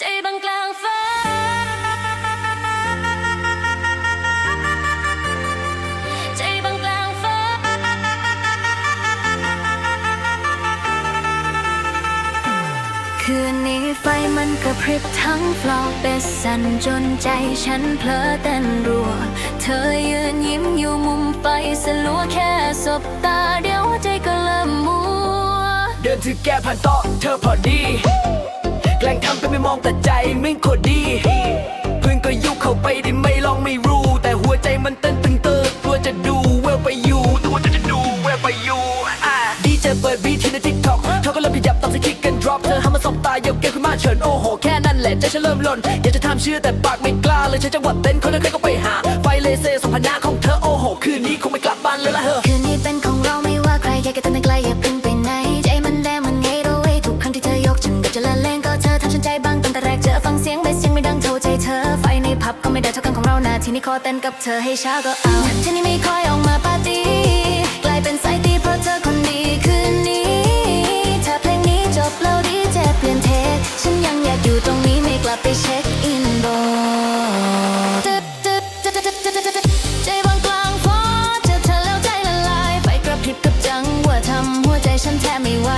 ใจบางกลางฟ้า ใจบางกลางฟ้า คืนนี้ไฟมันกระพริบทั้งฟลอร์เบสสันจนใจฉันเพลอเต้นรัว เธอยืนยิ้มอยู่มุมไฟสลัวแค่สบตาเดียวใจก็เริ่มมัว เดินถือแก้ผ่านโต๊ะเธอพอดี ล้งทำเป็นไม่มองแต่ใจไม่โคดี เพื่อนก็ยุเข้าไปได้ไม่ลองไม่รู้ แต่หัวใจมันเต้นตึงเติร์ตัวจะดูเวลไปอยู่ตัวจะดูเวลไปอยู่อะดีเจเปิดบีที่ในทิกตอกเธอก็เริ่มขยับตามสกิกกันดรอปเธอห้ามมาสบตายกเกขึ้นมาเฉินโอ้โหแค่นั้นแหละใจฉันเริ่มหล่นอยากจะทำเชื่อแต่ปากไม่กล้าเลยใช้จังหวะเต้นคนเล่นก็ไปหาไฟเลเซอร์สัมพันธ์ของเธอโอ้โหคืนนี้คงไม่กลับบ้านเลยละเฮ้อคืนนี้เป็นของเราไม่ว่าใครแค่กันแต่ไกลอย่าเพิ่ง ที่นี้ขอเต้นกับเธอให้ช้าก็เอาที่นี้ไม่คอยออกมาปาร์ตี้กลายเป็นสายตีเพราะเธอคนดีคืนนี้ ถ้าเพลงนี้จบแล้วดีเจเปลี่ยนเทคฉันยังอยากอยู่ตรงนี้ไม่กลับไปเช็คอินโบตึ๊ดตึ๊ดตึ๊ดตึ๊ดตึ๊ดตึ๊ดตึ๊ดใจบางกลางฟ้าเจอเธอแล้วใจละลายไฟกระพริบกับจังหวะทำหัวใจฉันแทบไม่ไหว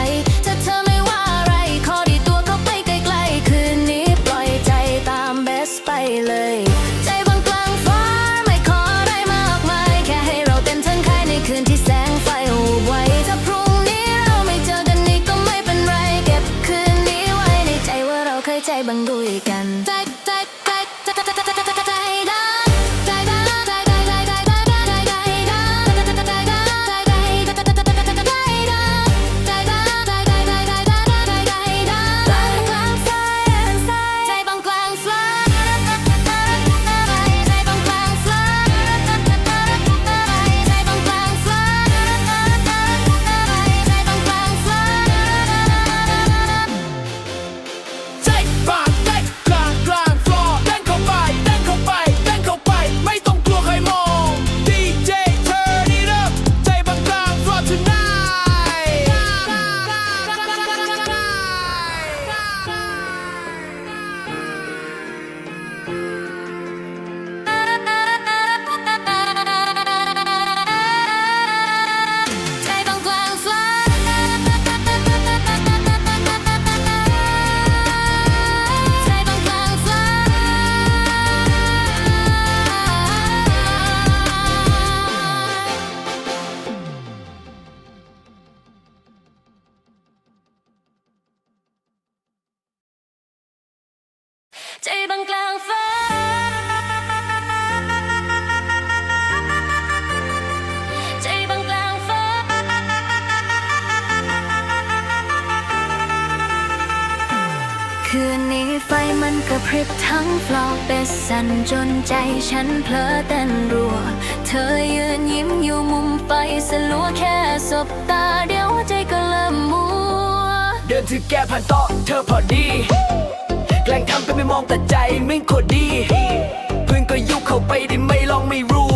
เบสสั่นจนใจฉันเพลอเต้นรัว เธอยืนยิ้มอยู่มุมไฟสลัวแค่สบตาเดียวใจก็เริ่มมัว เดินถือแก้ผ่านโต๊ะเธอพอดี แกล้งทำเป็นไม่มองแต่ใจไม่โคตรดีเพื่อนก็ยุกเข้าไปได้ไม่ลองไม่รู้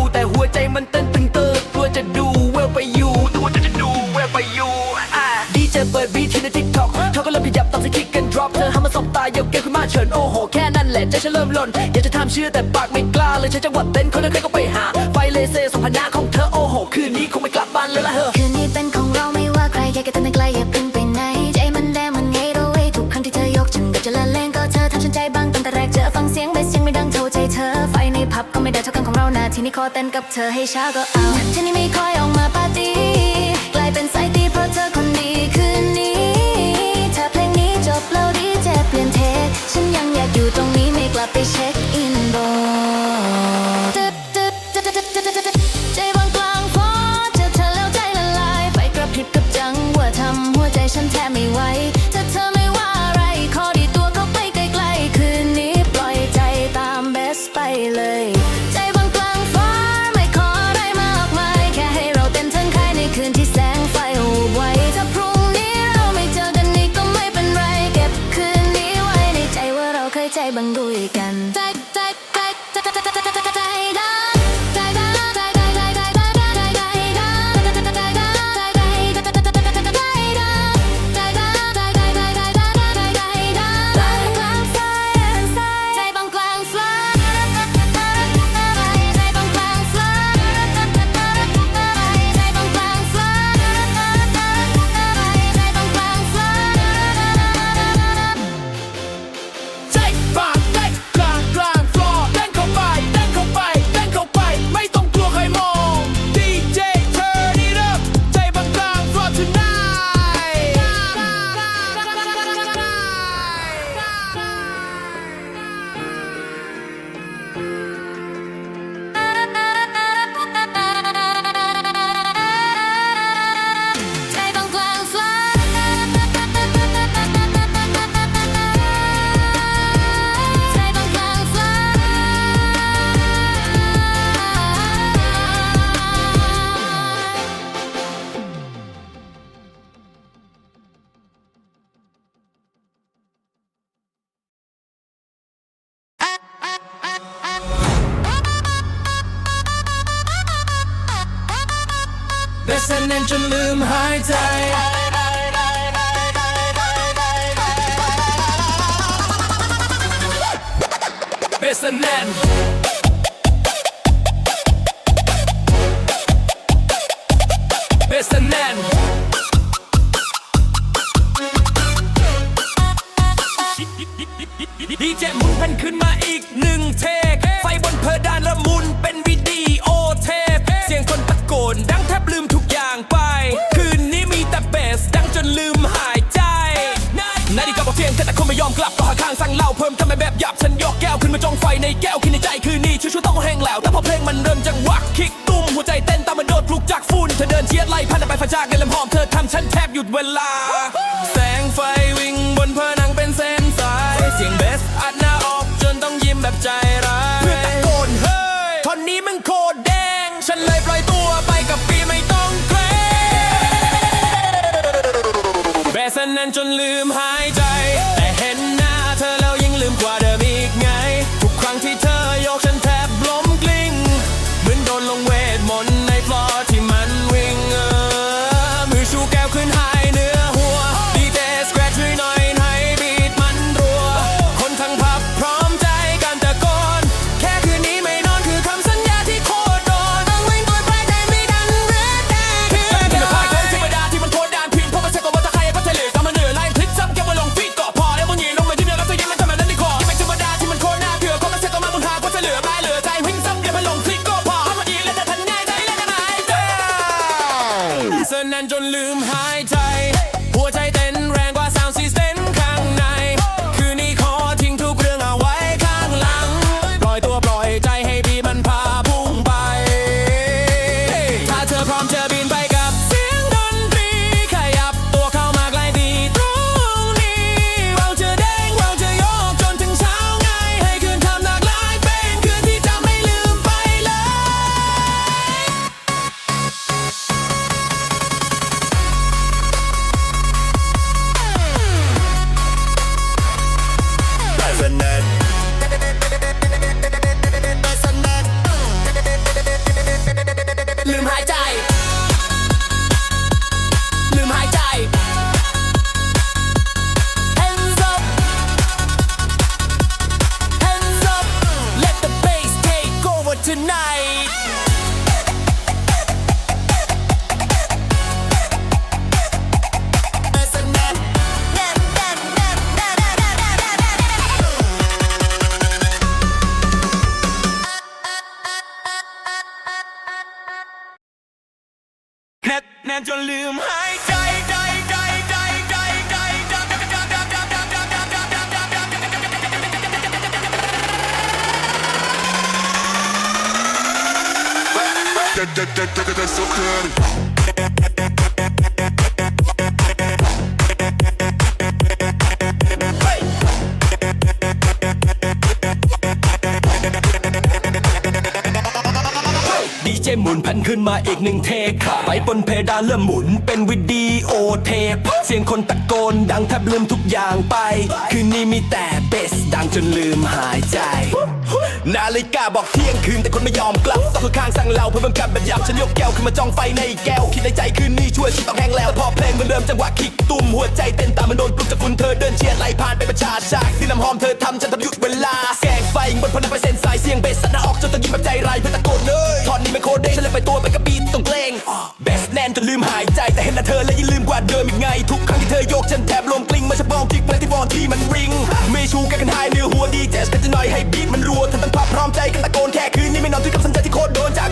ใจฉันเริ่มหล่นอยากจะทำเชื่อแต่ปากไม่กล้าเลยใช้จังหวะเต้นคนเล่นก็ไปหา ไฟเลเซอร์สัมพันธ์ของเธอโอ้โหคืนนี้คงไม่กลับบ้านเลยละเฮ้อคืนนี้เป็นของเราไม่ว่าใครแค่กันแต่ไกลอย่าเพิ่งไปไหนใจมันแดงมันไงเราไว้ทุกครั้งที่เธอยกฉันก็จะละเลงก็เธอทำฉันใจบ้างตั้งแต่แรกเจอฟังเสียงเบสยังไม่ดังเท่าใจเธอไฟในผับก็ไม่ได้เท่ากันของเรานะทีนี้ขอเต้นกับเธอให้ช้าก็เอาทีนี้ไม่คอยออกมาปาร์ตี้กลายเป็นสายตีเพราะเธอคนดีคืนนี้ บแล้วดีเจเปลี่ยนเทคฉันยังอยากอยู่ตรงนี้ไม่กลับไปเช็คอินโบ กาบอกเที่ยงแต่คนไม่ยอมกลับก็หาข้างสั่งเหล้าเพิ่มทำไมแบบหยับฉันยกแก้วขึ้นมาจองไฟในแก้วคิดในใจคืนนี้ช่วๆต้องแห้งแล้ว แต่พอเพลงมันเริ่มจังหวะคิกตุ้มหัวใจเต้นตามมันโดดลุกจากฝุ่นเธอเดินเชียดไล่พันไปฟ้าจากในลำหอมเธอทำฉันแทบหยุดเวลา สนั่นจนลืมหายใจ แต่เห็นหน้าเธอแล้วยิ่งลืมกว่า ส้นนั้นจนลืมหายใจ ลื ดีเจหมุนแผ่นขึ้นมาอีกหนึ่งเทคไปบนเพดานเริ่มหมุนเป็นวิดีโอเทปเสียงคนตะโกนดังแทบลืมทุกอย่างไป คืนนี้มีแต่เบสดังจนลืมหายใจ นาฬิกาบอกเที่ยงคืนแต่คนไม่ยอมกลับต้องข้างสั่งเหล้าเพื่อเป็นการบรรยับฉันยกแก้วขึ้นมาจ้องไฟในแก้ว คิดในใจคืนนี้ช่วยฉันต้องแห้งแล้วพอเพลงมันเริ่มจังหวะคิกตุ้มหัวใจเต้นตามมันโดนปลุกจากฝุ่นเธอเดินเชียร์ไหลผ่านไปประชาชากที่น้ำหอมเธอทำฉันทำหยุดเวลาแสงไฟบนพนังไปเส้นสายเสียงเบสสั่นออกจนต้องยิ้มแบบใจไรเพื่อตะโกนเลยทอนนี้ไม่โคเด้ฉันเลยไปตัวไปกับบีต้องเกรงเบสแน่นจนลืมหายใจแต่เห็นหน้าเธอแล้วยิ่งลืมกว่าเดิมอีกไง ทุกครั้งที่เธอโยกฉันแทบลมกลิ้งมาชับองคลิกเพลงที่วอนที่มันริงไม่ชูกันกันหายเนื้อหัวดีเจสกันจะหน่อยให้บี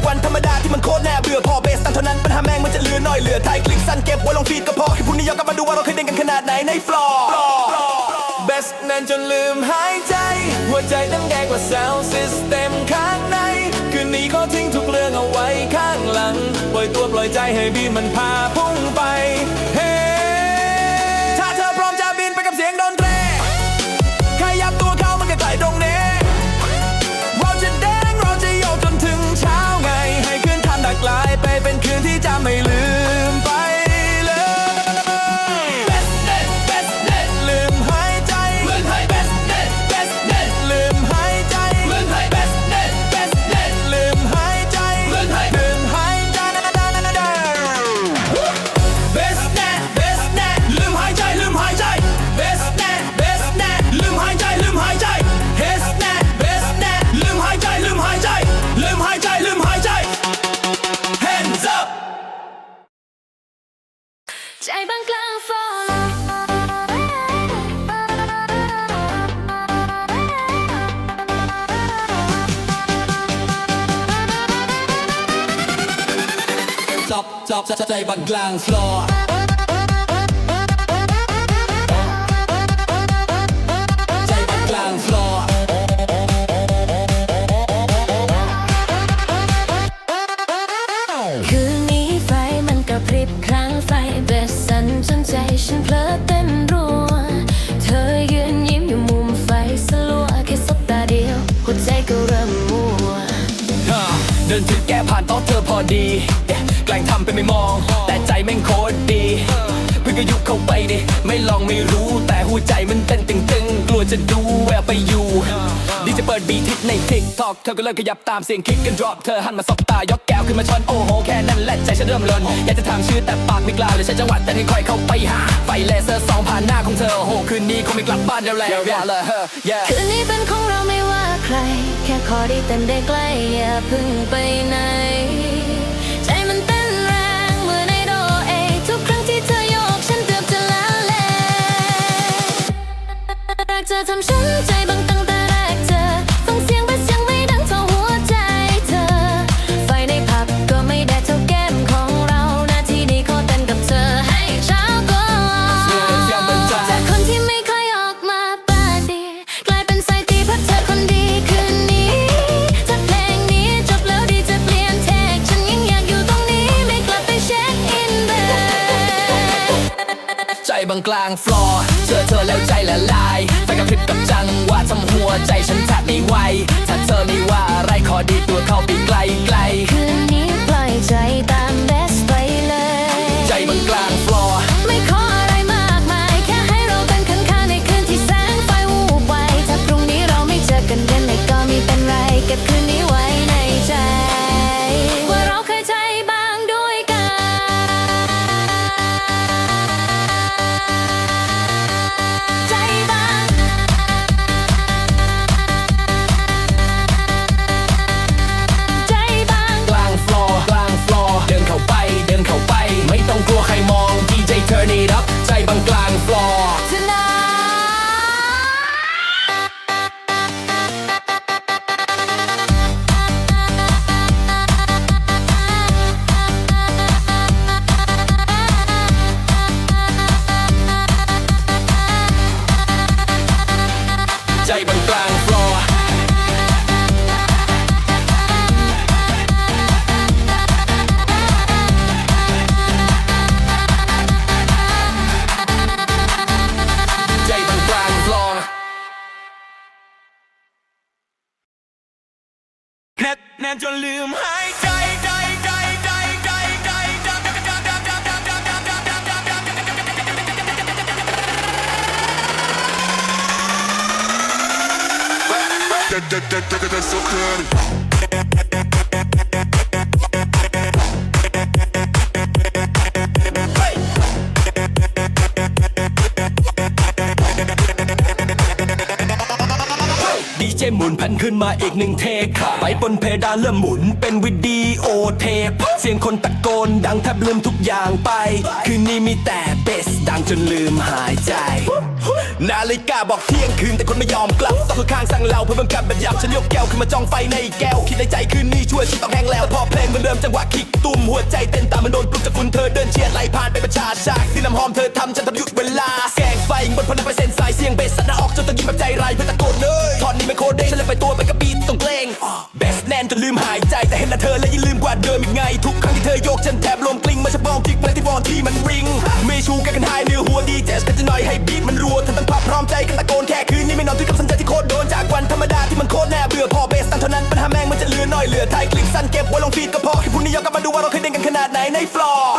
จากวันธรรมดาที่มันโคตรแน่เบื่อพอเบสตันเท่านั้นปัญหาแม่งมันจะเหลือน้อยเหลือไทยคลิกสั้นเก็บไว้ลงฟีดก็พอให้พรุ่งนี้ย้อนกลับมาดูว่าเราเคยเด่นกันขนาดไหนในฟลอร์เบสแน่นจนลืมหายใจ หัวใจตั้งแดงกว่าเซลล์ซิสเต็มข้างใน คืนนี้ขอทิ้งทุกเรื่องเอาไว้ข้างหลัง ปล่อยตัวปล่อยใจให้บีมันพาพุ่งไป แค่สบตาเดียวหัวใจก็เริ่มมัวฮ่าเดินถึงแกผ่านโต๊ะเธอพอดี แกล้งทำเป็นไม่มอง แต่ใจแม่งโคตรดีเพื่อนก็ยุบเข้าไปดิ ไม่ลองไม่รู้ แต่หัวใจมันเต้นตึงๆ กลัวจะดูแววไปอยู่ดีจะเปิดบีทิศในทิกทอกเธอก็เริ่มขยับตามเสียงคิกกัน drop เธอหันมาสบตายกแก้วขึ้นมาชนโอ้โหแค่นั้นแหละใจฉันเริ่มลนอยากจะถามชื่อแต่ปากไม่กล้าเลยใช้จังหวะแต่ค่อยๆเข้าไปหาไฟเลเซอร์สองผ่านหน้าของเธอโอ้โหคืนนี้คงไม่กลับบ้านแล้วแหละว่าเลยเฮ้อ yeah คืนนี้เป็นของเราไม่ว่าใคร แค่ขอได้เต้นได้ใกล้อย่าเพึ่งไปไหน อทำฉันใจบังตั้งแต่แรกเจอฟังเสียงเบสยังไม่ดังเท่าหัวใจเธอ ไฟในผับก็ไม่ได้เท่าแก้มของเรานาทีนี้ขอเต้นกับเธอให้เช้าก่อนจากคนที่ไม่ค่อยออกมาปาดีกลายเป็นสายตีเพราะเธอคนดีคืนนี้ถ้าเพลงนี้จบแล้วดีจะเปลี่ยนเทคฉันยังอยากอยู่ตรงนี้ไม่กลับไปเช็คอินเบใจบางกลางฟลอร์เจอเธอแล้วใจละลาย กับจังหวะทำหัวใจฉันแทบไม่ไหว ถ้าเธอไม่ว่าอะไรขอดีตัวเข้าไปไกลไกล น่นแน่นจนลืมหายใจใจใจใจใจใจใจ That, that, that, that, นแผ่นขึ้นมาอีกหนึ่งเทคไปบนเพดานเริ่มหมุนเป็นวิดีโอเทปเสียงคนตะโกนดังแทบลืมทุกอย่างไป คืนนี้มีแต่เบสดังจนลืมหายใจ นาฬิกาบอกเที่ยงคืนแต่คนไม่ยอมกลับต้องข้างสั่งเราเพื่อบังคับแบบหยับฉันยกแก้วขึ้นมาจ้องไฟในแก้ว คิดในใจคืนนี้ช่วยฉันต้องแห้งแล้ว พอเพลงมันเริ่มจังหวะคิกตุ้มหัวใจเต้นตามมันโดนปลุกจากฝุ่นเธอเดินเชียร์ไหลผ่านไปประชาชากที่น้ำหอมเธอทำฉันทำหยุดเวลาแกงไฟบนพนักไปเส้นสายเสียงเบสสั่นออกจนต้องยิ้มแบบใจร้ายเพื่อตะโกนเลยทอนนี้ไม่โคเด้ฉันเลยไปตัวไปกับบีต้องเกรงเบสแน่นจนลืมหายใจแต่เห็นหน้าเธอแล้วยิ่งลืมกว่าเดิมอีกไง ทุกครั้งที่เธอโยกฉันแทบลมกลิ้งมาชับมองจิกมาที่วอนที่มันริงไม่ชูกันกันหายเนื้อหัวดีแจ๊สกันจะหน่อยให้บีทมันรัวเธอต้องพับพร้อมใจกันตะโกนแค่คืนนี้ไม่นอนถึงกับสัญญาที่โคตรโดนจากวันธรรมดาที่มันโคตรแน่เบื่อพอเบสตันเท่านั้นปัญหาแม่งมันจะเหลือน้อยเหลือท้ายคลิกสั้นเก็บไว้ลงฟีดก็พอแค่พรุ่งนี้ย้อนกลับมาดูว่าเราเคยเด้งกันขนาดไหนในฟลอร์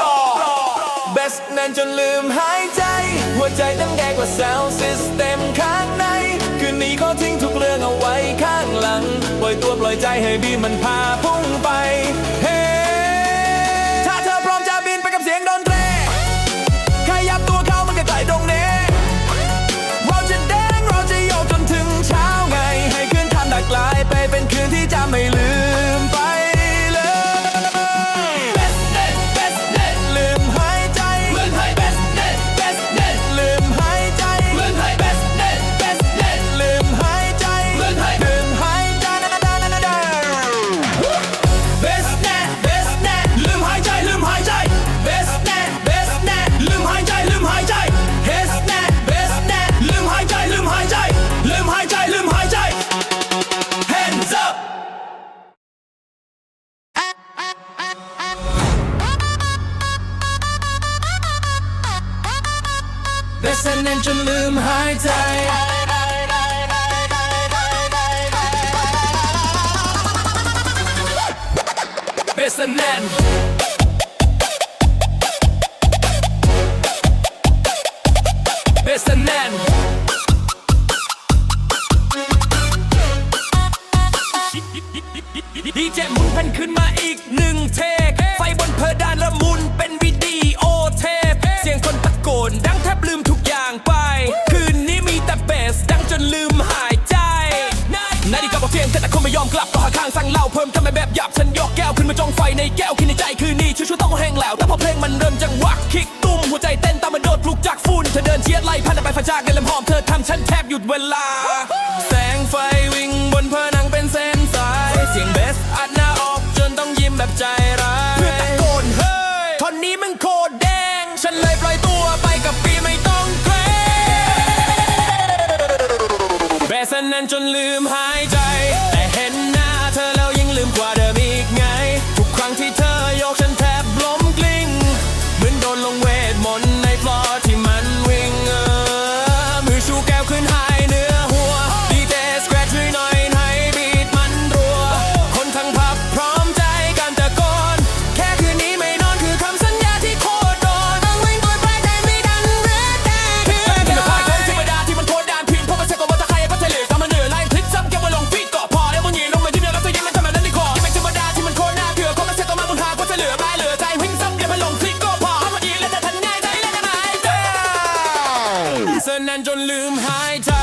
เบสแน่นจนลืมหายใจ หัวใจต้งแดงกว่า sound system ข้างในคืนนี้ขอทิ้งทุกเรื่องเอาไว้ข้างหลังปล่อยตัวปล่อยใจให้บีมันพาพุ่งไป อมกลับต่อหาข้างสั่งเหล้าเพิ่มทำไมแบบหยาบฉันยกแก้วขึ้นมาจ้องไฟในแก้วคิดในใจคืนนี้ชั่วๆต้องแห้งแล้วแต่พอเพลงมันเริ่มจังหวะคิกตุ้มหัวใจเต้นตามมันโดดปลุกจากฝุ่นเธอเดินเชียดไล่พันไปฟ้าจากในลำหอมเธอทำฉันแทบหยุดเวลา แสงไฟวิ่งบนเพนังเป็นเส้นสายเสียงเบสอัดหน้าออกจนต้องยิ้มแบบใจร้ายเพื่อตะโกนเฮ้ยท่อนนี้มันโคตรแดง ฉันเลยปล่อยตัวไปกับปีไม่ต้องเกรงเบสนั้นจนลืมหายใจ เส้นนั้น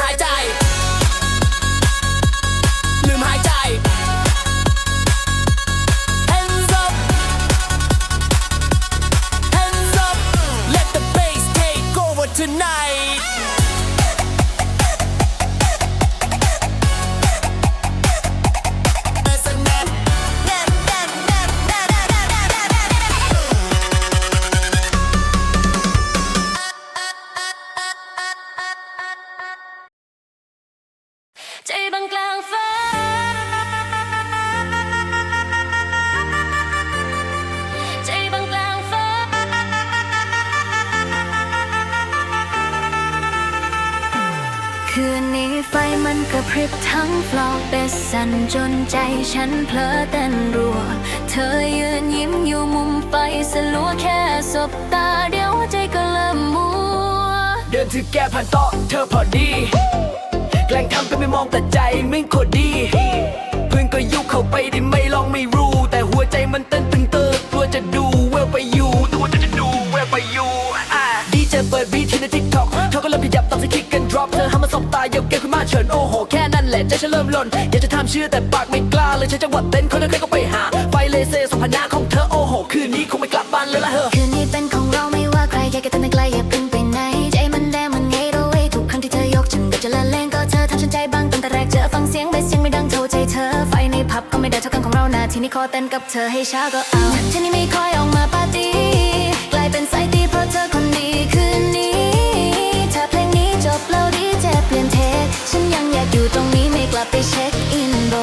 ลืม ไฟมันกระพริบทั้งฟลอร์เบสสั่นจนใจฉันเพลอเต้นรัว เธอยืนยิ้มอยู่มุมไฟสลัวแค่สบตาเดียวใจก็เริ่มมัว เดินถือแก้ผ่านโต๊ะเธอพอดี แกล้งทำเป็นไม่มองแต่ใจไม่โคตรดีเพื่อนก็ยุเข้าไปได้ไม่ลองไม่รู้ แต่หัวใจมันเต้นตึงเติร์กลัวจะดูเวลไปอยู่ตัวจะจะดูเวลไปอยู่ดีเจเปิดบีทีในทิกตอกเขาก็เริ่มขยับตามสกิกกันดรอปเธอห้ามมาสบตายกเกมขึ้นมา เฉินโอ้โหแค่นั้นแหละใจฉันเริ่มหล่นอยากจะทำเชื่อแต่ปากไม่กล้าเลยใช้จังหวะเต้นคนนั้นใครก็ไปหาไฟเลเซสองพันหน้าของเธอโอ้โหคืนนี้คงไม่กลับบ้านเลยละเหอะคืนนี้เป็นของเราไม่ว่าใครอยากจะเต้นไกลอย่าเพิ่งไปไหนใจมันแดงมันไงเราเว้ยทุกครั้งที่เธอยกฉันก็จะละเลงก็เธอทำฉันใจบางตั้งแต่แรกเจอฟังเสียงเบสยังไม่ดังเท่าใจเธอไฟในผับก็ไม่ได้เท่ากันของเรานะทีนี้ขอเต้นกับเธอให้ช้าก็เอาทีนี้ไม่ค่อยออกมาปาร์ตี้กลายเป็นไซตีเพราะเธอคนดีคืนนี้ถ้าเพลงนี้จบแล้วดีเจ เปลี่ยนเทคฉันยังอยากอยู่ตรงนี้ไม่กลับไปเช็คอินโบ